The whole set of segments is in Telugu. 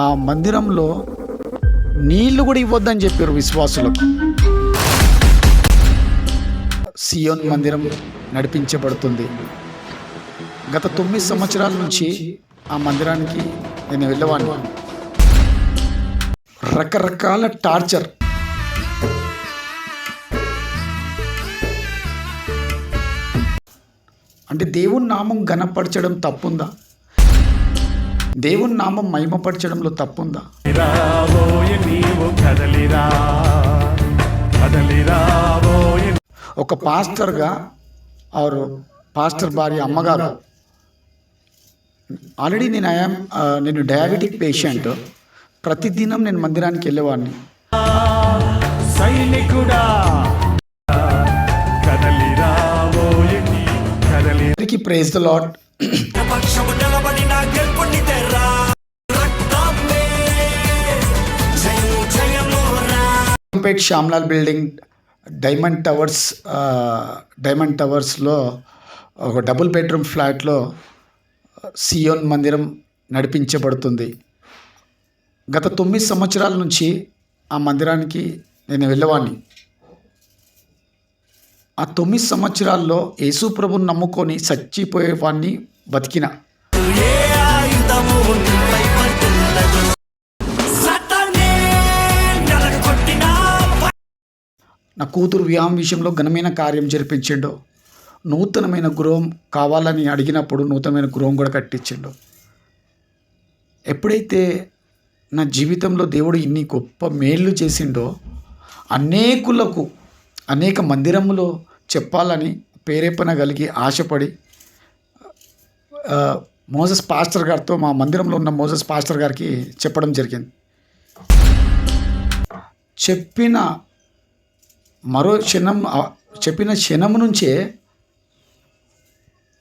ఆ మందిరంలో నీళ్ళు కూడా ఇవ్వద్దని చెప్పారు విశ్వాసులకు. సియోన్ మందిరం నడిపించబడుతుంది. గత తొమ్మిది సంవత్సరాల నుంచి ఆ మందిరానికి నేను వెళ్ళేవాడిని. రకరకాల టార్చర్. అంటే దేవుని నామం ఘనపరచడం తప్పుందా? దేవుని నామం మహిమపరచడంలో తప్పుందా? ఒక పాస్టర్గా ఆరు పాస్టర్ భార్య అమ్మగారు ఆల్రెడీ నేను ఐఎమ్ నేను డయాబెటిక్ పేషెంట్. ప్రతిదినం నేను మందిరానికి వెళ్ళేవాడిని. సైనికుడా praise the lord Peth Shyamlal building Diamond Towers Diamond టవర్స్లో ఒక డబుల్ బెడ్రూమ్ ఫ్లాట్లో సియోన్ మందిరం నడిపించబడుతుంది. గత తొమ్మిది సంవత్సరాల నుంచి ఆ మందిరానికి నేను వెళ్ళేవాడిని ఆ తొమ్మిది సంవత్సరాల్లో యేసు ప్రభుని నమ్ముకొని చచ్చిపోయేవాడిని బతికిన. నా కూతురు వివాహం విషయంలో ఘనమైన కార్యం జరిపించిండు. నూతనమైన గృహం కావాలని అడిగినప్పుడు నూతనమైన గృహం కూడా కట్టించిండు. ఎప్పుడైతే నా జీవితంలో దేవుడు ఇన్ని గొప్ప మేళ్ళు చేసిండో అనేకులకు అనేక మందిరములో చెప్పాలని ప్రేరేపణ కలిగి ఆశపడి మోజస్ మోసస్ పాస్టర్ గారితో మా మందిరంలో ఉన్న మోజస్ పాస్టర్ గారికి చెప్పడం జరిగింది. చెప్పిన మరో క్షణం చెప్పిన క్షణం నుంచే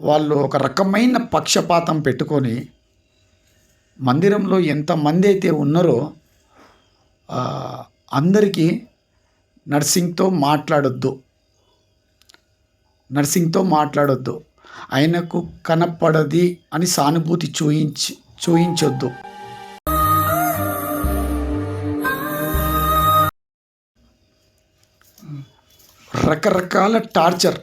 వాళ్ళు ఒక రకమైన పక్షపాతం పెట్టుకొని మందిరంలో ఎంతమంది అయితే ఉన్నారో అందరికీ నర్సింగ్తో మాట్లాడొద్దు. నర్సింగ్తో మాట్లాడొద్దు. ఆయనకు కనపడది అని సానుభూతి చూయించి చూయించొద్దు. రకరకాల టార్చర్.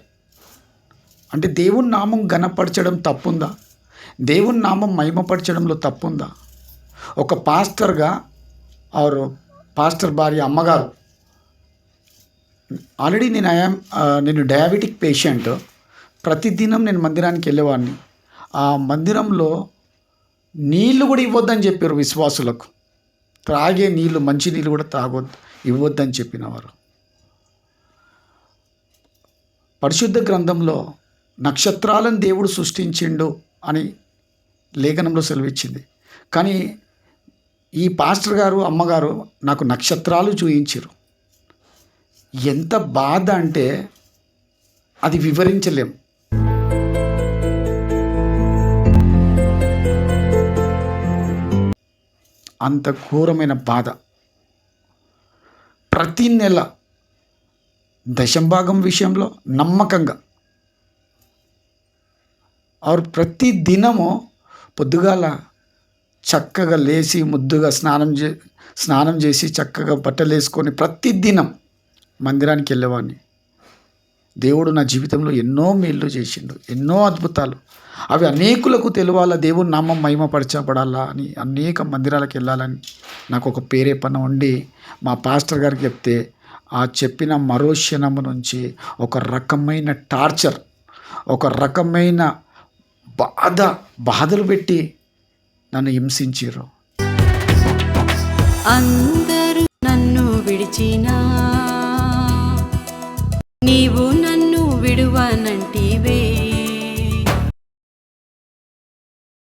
అంటే దేవుని నామం ఘనపరచడం తప్పుందా? దేవుని నామం మహిమపరచడంలో తప్పుందా? ఒక పాస్టర్గా ఆరు పాస్టర్ భార్య అమ్మగారు. ఆల్రెడీ నేను ఐఎమ్ నేను డయాబెటిక్ పేషెంట్. ప్రతిదినం నేను మందిరానికి వెళ్ళేవాడిని. ఆ మందిరంలో నీళ్ళు కూడా ఇవ్వద్దని చెప్పారు విశ్వాసులకు. త్రాగే నీళ్ళు మంచి నీళ్ళు కూడా తాగొద్దు ఇవ్వద్దని చెప్పినవారు పరిశుద్ధ గ్రంథంలో నక్షత్రాలను దేవుడు సృష్టించిండు అని లేఖనంలో సెలవిచ్చింది. కానీ ఈ పాస్టర్ గారు అమ్మగారు నాకు నక్షత్రాలు చూయించారు ఎంత బాధ అంటే అది వివరించలేం. అంత ఘోరమైన బాధ. ప్రతి నెల దశంభాగం విషయంలో నమ్మకంగా. ఆరు ప్రతి దినము పొద్దుగాల చక్కగా లేచి ముద్దుగా స్నానం చే స్నానం చేసి చక్కగా బట్టలు వేసుకొని ప్రతి దినం మందిరానికి వెళ్ళేవాడిని. దేవుడు నా జీవితంలో ఎన్నో మేళ్ళు చేసిండు ఎన్నో అద్భుతాలు. అవి అనేకులకు తెలియాలా దేవుడు నామం మహిమపరచబడాలా అని అనేక మందిరాలకు వెళ్ళాలని నాకు ఒక పేరేపన ఉండి మా పాస్టర్ గారికి చెప్తే ఆ చెప్పిన మరో క్షణము నుంచి ఒక రకమైన టార్చర్ ఒక రకమైన బాధ బాధలు పెట్టి నన్ను హింసించారు అందరూ నన్ను విడిచిన